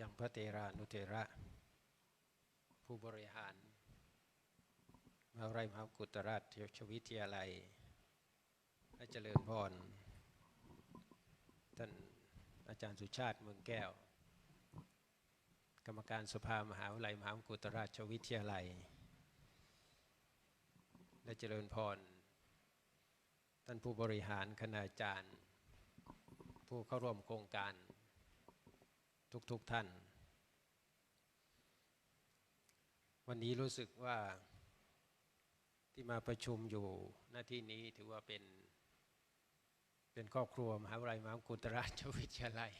ยังพระเตรานุเทระ ผู้บริหารมหาวิทยาลัยมหากุตราชวิทยาลัยพระเจริญพรท่านอาจารย์สุชาติเมืองแก้ว กรรมการสภามหาวิทยาลัยมหากุตราชวิทยาลัย และเจริญพร ท่านผู้บริหารคณาจารย์ ผู้เข้าร่วมโครงการ ทุกๆทท่าน วันนี้รู้สึกว่าที่มาประชุมอยู่หน้าที่นี้ถือว่าเป็น เป็นครอบครัวมหาวิทยาลัยมหากุตราชวิทยาลัย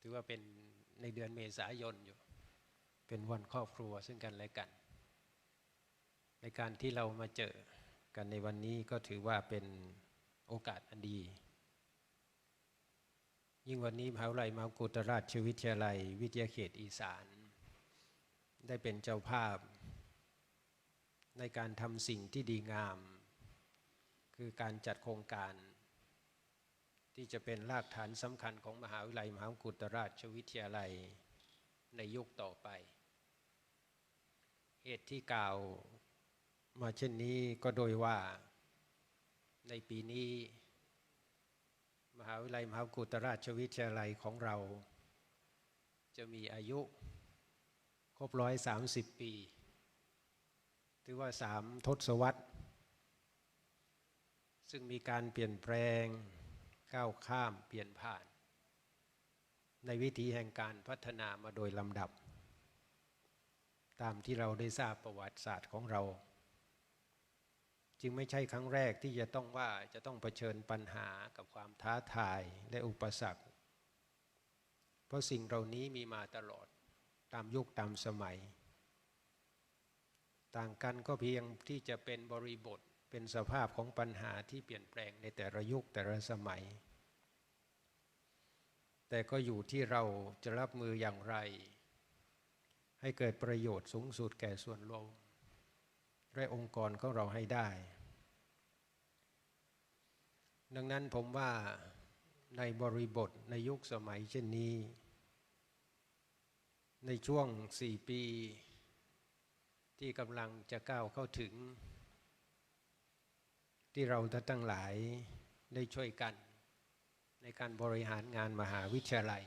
ถือว่าเป็นในเดือนเมษายนอยู่ เป็นวันครอบครัวซึ่งกันและกัน ในการที่เรามาเจอกันในวันนี้ก็ถือว่าเป็นโอกาสอันดี ยิ่งวันนี้มหาวิทยาลัยมหากุตราชวิทยาลัย วิทยาเขตอีสาน ได้เป็นเจ้าภาพ ในการทำสิ่งที่ดีงาม คือการจัดโครงการ ที่จะเป็นรากฐานสำคัญของมหาวิทยาลัยมหากุตราชวิทยาลัยในยุคต่อไป เหตุที่กล่าวมาเช่นนี้ก็โดยว่าในปีนี้ มหาวิทยาลัยมหากุตราชวิทยาลัยของเรา จะมีอายุครบร้อยสามสิบปีถือว่าสามทศวรรษ ซึ่งมีการเปลี่ยนแปลงก้าวข้ามเปลี่ยนผ่าน ในวิถีแห่งการพัฒนามาโดยลำดับ ตามที่เราได้ทราบประวัติศาสตร์ของเรา จึงไม่ใช่ครั้งแรกที่จะต้องว่าจะต้องเผชิญปัญหากับความท้าทายและอุปสรรค เพราะสิ่งเหล่านี้มีมาตลอดตามยุคตามสมัย ต่างกันก็เพียงที่จะเป็นบริบทเป็นสภาพของปัญหาที่เปลี่ยนแปลงในแต่ละยุคแต่ละสมัย แต่ก็อยู่ที่เราจะรับมืออย่างไร ให้เกิดประโยชน์สูงสุดแก่ส่วนรวมและองค์กรของเราให้ได้ ดังนั้นผมว่าในบริบทในยุคสมัยเช่นนี้ ในช่วงสี่ปี ที่กำลังจะก้าวเข้าถึง ที่เราทั้งหลายได้ช่วยกัน ในการบริหารงานมหาวิทยาลัย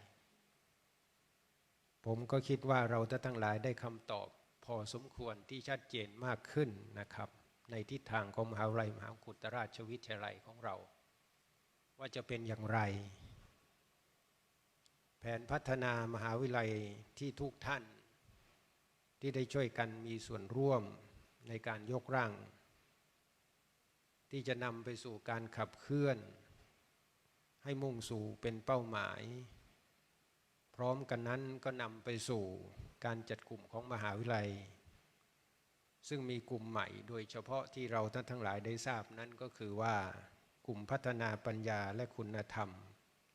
ผมก็คิดว่าเราทั้งหลายได้คำตอบพอสมควรที่ชัดเจนมากขึ้นนะครับ ในทิศทางของมหาวิทยาลัยมหากุตราชวิทยาลัยของเรา ว่าจะเป็นอย่างไร แผนพัฒนามหาวิทยาลัยที่ทุกท่าน ที่ได้ช่วยกันมีส่วนร่วมในการยกร่าง ที่จะนำไปสู่การขับเคลื่อน ให้มุ่งสู่เป็นเป้าหมาย พร้อมกันนั้นก็นำไปสู่การจัดกลุ่มของมหาวิทยาลัย ซึ่งมีกลุ่มใหม่โดยเฉพาะที่เราท่านทั้งหลายได้ทราบนั้นก็คือว่า กลุ่มพัฒนาปัญญาและคุณธรรม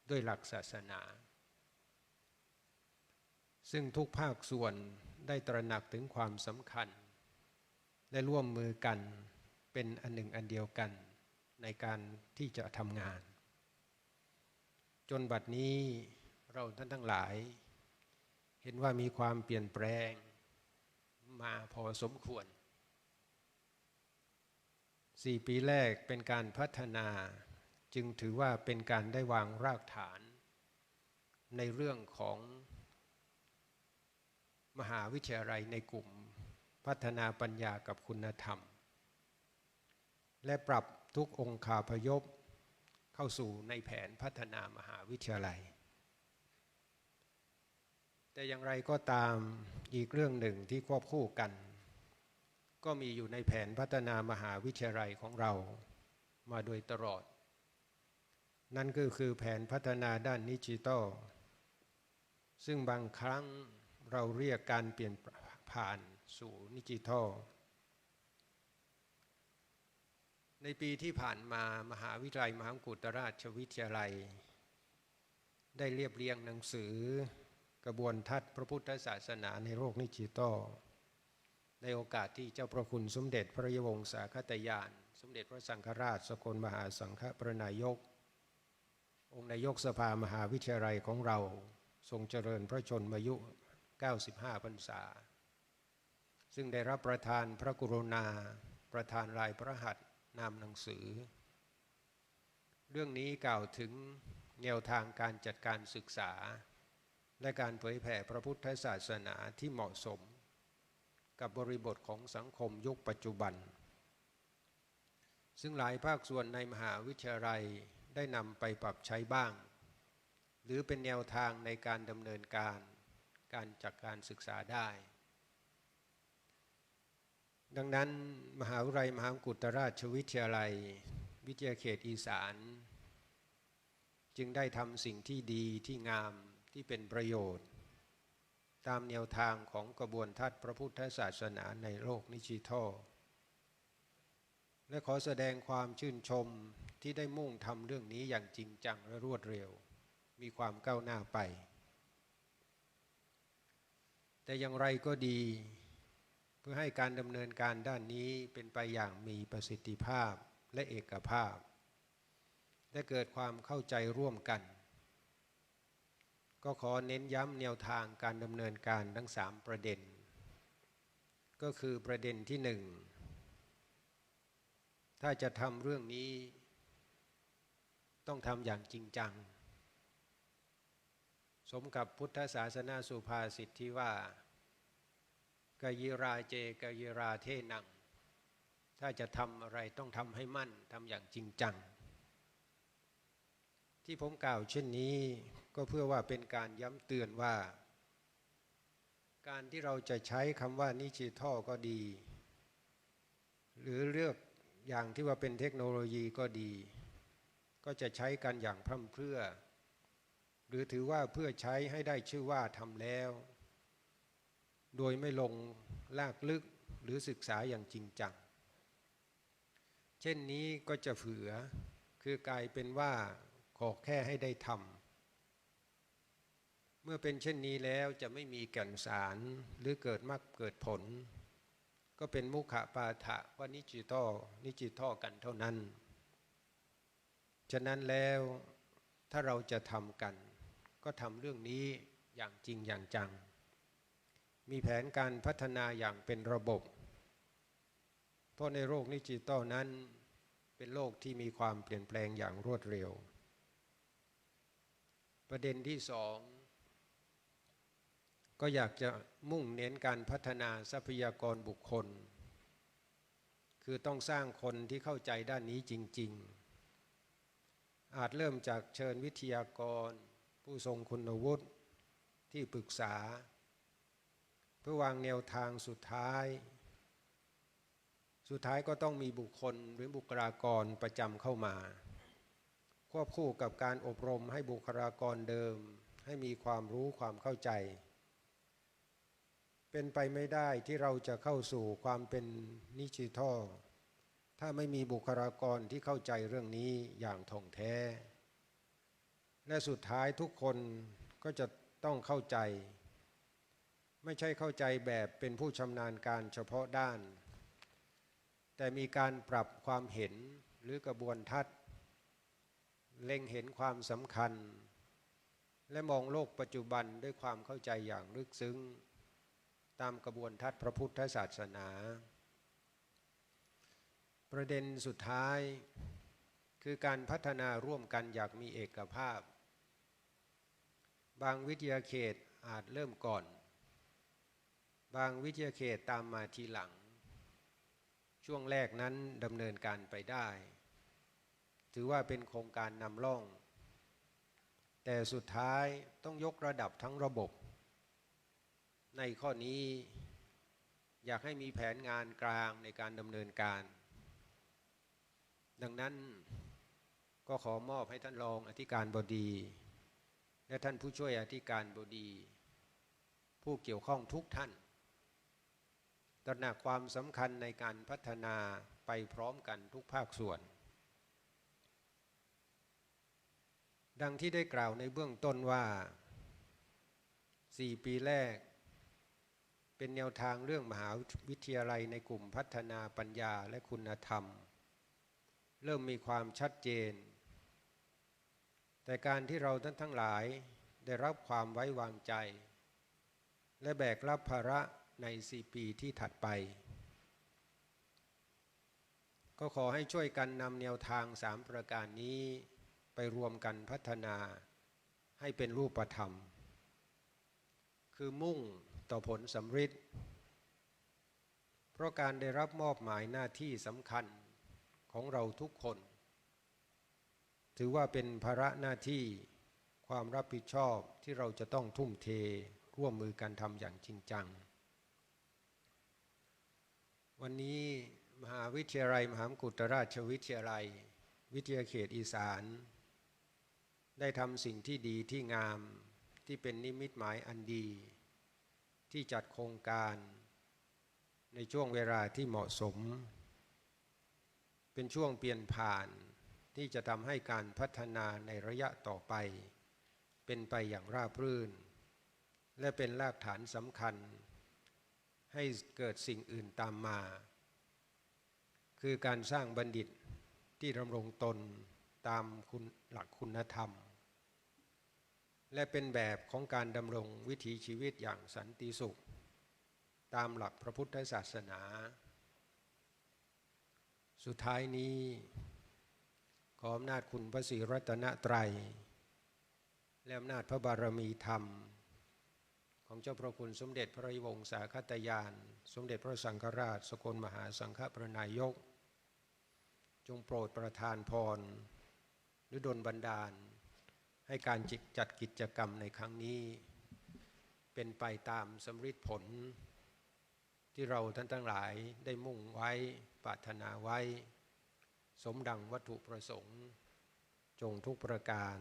ด้วยหลักศาสนา ซึ่งทุกภาคส่วนได้ตระหนักถึงความสำคัญ และร่วมมือกันเป็นอันหนึ่งอันเดียวกันในการที่จะทำงาน จนบัดนี้เราท่านทั้งหลาย เห็นว่ามีความเปลี่ยนแปลงมาพอสมควร สี่ปีแรกเป็นการพัฒนา จึงถือว่าเป็นการได้วางรากฐาน ในเรื่องของมหาวิทยาลัยในกลุ่ม พัฒนาปัญญากับคุณธรรม และปรับทุกองค์คาพยพ เข้าสู่ในแผนพัฒนามหาวิทยาลัย แต่อย่างไรก็ตามอีกเรื่องหนึ่งที่ควบคู่กัน ก็มีอยู่ในแผนพัฒนามหาวิทยาลัยของเรามาโดยตลอด นั่นก็คือแผนพัฒนาด้านดิจิทัลซึ่งบางครั้งเราเรียกการเปลี่ยนผ่านสู่ดิจิทัล ในปีที่ผ่านมามหาวิทยาลัยมหากุตราชวิทยาลัย ได้เรียบเรียงหนังสือกระบวนทัศน์พระพุทธศาสนาในโลกดิจิตอล ในโอกาสที่เจ้าพระคุณสมเด็จพระยวงศาคตยาน สมเด็จพระสังฆราชสกลมหาสังฆปรนายก องค์นายกสภามหาวิทยาลัยของเราทรงเจริญพระชนมายุ 95 พรรษา ซึ่งได้รับประทานพระกรุณา ประทานลายพระหัตนามหนังสือ เรื่องนี้กล่าวถึงแนวทางการจัดการศึกษา และการเผยแผ่พระพุทธศาสนาที่เหมาะสม กับบริบทของสังคมยุคปัจจุบัน ซึ่งหลายภาคส่วนในมหาวิทยาลัยได้นำไปปรับใช้บ้าง หรือเป็นแนวทางในการดำเนินการ การจัดกการศึกษาได้ ดังนั้นมหาวิทยาลัยมหากุฏราชวิทยาลัย วิทยาเขตอีสาน จึงได้ทำสิ่งที่ดีที่งามที่เป็นประโยชน์ ตามแนวทางของกระบวนทัศน์พระพุทธศาสนาในโลกนิจิทัลและขอแสดงความชื่นชมที่ได้มุ่งทำเรื่องนี้อย่างจริงจังและรวดเร็ว มีความก้าวหน้าไป แต่อย่างไรก็ดี เพื่อให้การดำเนินการด้านนี้เป็นไปอย่างมีประสิทธิภาพและเอกภาพ และเกิดความเข้าใจร่วมกัน ก็ขอเน้นย้ำแนวทางการดำเนินการทั้งสามประเด็น ก็คือประเด็นที่หนึ่งถ้าจะทำเรื่องนี้ ต้องทำอย่างจริงจัง สมกับพุทธศาสนาสุภาษิตที่ว่ากยิราเจกยิราเทนัง ถ้าจะทำอะไรต้องทำให้มั่นทำอย่างจริงจัง ที่ผมกล่าวเช่นนี้ ก็เพื่อว่าเป็นการย้ำเตือนว่า การที่เราจะใช้คำว่านิจิทัลก็ดี หรือเลือกอย่างที่ว่าเป็นเทคโนโลยีก็ดี ก็จะใช้กันอย่างพร่ำเพรื่อ หรือถือว่าเพื่อใช้ให้ได้ชื่อว่าทำแล้ว โดยไม่ลงลากลึกหรือศึกษาอย่างจริงจัง เช่นนี้ก็จะเผือคือกลายเป็นว่าขอแค่ให้ได้ทำ มื่อเป็นเช่นนี้แล้วจะไม่มีแก่นสารหรือเกิดมากเกิดผล ก็เป็นมุขะปาฐะว่านิจิตอนิจิตอกันเท่านั้น ฉะนั้นแล้วถ้าเราจะทำกัน ก็ทำเรื่องนี้อย่างจริงอย่างจัง มีแผนการพัฒนาอย่างเป็นระบบ เพราะในโลกนิจิตอนั้นเป็นโลกที่มีความเปลี่ยนแปลงอย่างรวดเร็ว ประเด็นที่สอง ก็อยากจะมุ่งเน้นการพัฒนาทรัพยากรบุคคล คือต้องสร้างคนที่เข้าใจด้านนี้จริง ๆ อาจเริ่มจากเชิญวิทยากร ผู้ทรงคุณวุฒิที่ปรึกษา เพื่อวางแนวทางสุดท้าย สุดท้ายก็ต้องมีบุคคลหรือบุคลากรประจำเข้ามา ควบคู่กับการอบรมให้บุคลากรเดิม ให้มีความรู้ความเข้าใจ เป็นไปไม่ได้ที่เราจะเข้าสู่ความเป็นนิจิทัลถ้าไม่มีบุคลากรที่เข้าใจเรื่องนี้อย่างท่องแท้ และสุดท้ายทุกคนก็จะต้องเข้าใจ ไม่ใช่เข้าใจแบบเป็นผู้ชำนาญการเฉพาะด้าน แต่มีการปรับความเห็นหรือกระบวนทัศน์ เล็งเห็นความสำคัญ และมองโลกปัจจุบันด้วยความเข้าใจอย่างลึกซึ้ง ตามกระบวนทัศน์พระพุทธศาสนา ประเด็นสุดท้าย คือการพัฒนาร่วมกันอยางมีเอกภาพ บางวิทยาเขตอาจเริ่มก่อน บางวิทยาเขตตามมาทีหลัง ช่วงแรกนั้นดำเนินการไปได้ ถือว่าเป็นโครงการนำร่อง แต่สุดท้ายต้องยกระดับทั้งระบบ ในข้อนี้อยากให้มีแผนงานกลางในการดำเนินการ ดังนั้นก็ขอมอบให้ท่านรองอธิการบดี และท่านผู้ช่วยอธิการบดี ผู้เกี่ยวข้องทุกท่านตระหนักความสำคัญในการพัฒนาไปพร้อมกันทุกภาคส่วน ดังที่ได้กล่าวในเบื้องต้นว่า 4 ปีแรก เป็นแนวทางเรื่องมหาวิทยาลัยในกลุ่มพัฒนาปัญญาและคุณธรรม เริ่มมีความชัดเจน แต่การที่เราท่านทั้งหลายได้รับความไว้วางใจ และแบกรับภาระในสี่ปีที่ถัดไป ก็ขอให้ช่วยกันนำแนวทางสามประการนี้ไปรวมกันพัฒนาให้เป็นรูปธรรม คือมุ่ง ต่อผลสำฤทธิ์เพราะการได้รับมอบหมายหน้าที่สำคัญของเราทุกคน ถือว่าเป็นภาระหน้าที่ความรับผิดชอบที่เราจะต้องทุ่มเทร่วมมือกันทำอย่างจริงจัง วันนี้มหาวิทยาลัย มหามกุฏราชวิทยาลัย วิทยาเขตอีสาน ได้ทำสิ่งที่ดีที่งามที่เป็นนิมิตหมายอันดี ที่จัดโครงการในช่วงเวลาที่เหมาะสม เป็นช่วงเปลี่ยนผ่านที่จะทำให้การพัฒนาในระยะต่อไป เป็นไปอย่างราบรื่น และเป็นรากฐานสำคัญ ให้เกิดสิ่งอื่นตามมา คือการสร้างบัณฑิตที่ดำรงตนตามคุณหลักคุณธรรม และเป็นแบบของการดำรงวิถีชีวิตอย่างสันติสุข ตามหลักพระพุทธศาสนา สุดท้ายนี้ ขออำนาจคุณพระศรีรัตนตรัย และอำนาจพระบารมีธรรม ของเจ้าพระคุณสมเด็จพระวงศาคตยาน สมเด็จพระสังฆราช สกลมหาสังฆปรนายก จงโปรดประทานพรหรือดลบันดาล ให้การจัดกิจกรรมในครั้งนี้ เป็นไปตามสำริดผล ที่เราท่านทั้งหลายได้มุ่งไว้ปรารถนาไว้ สมดังวัตถุประสงค์ จงทุกประการ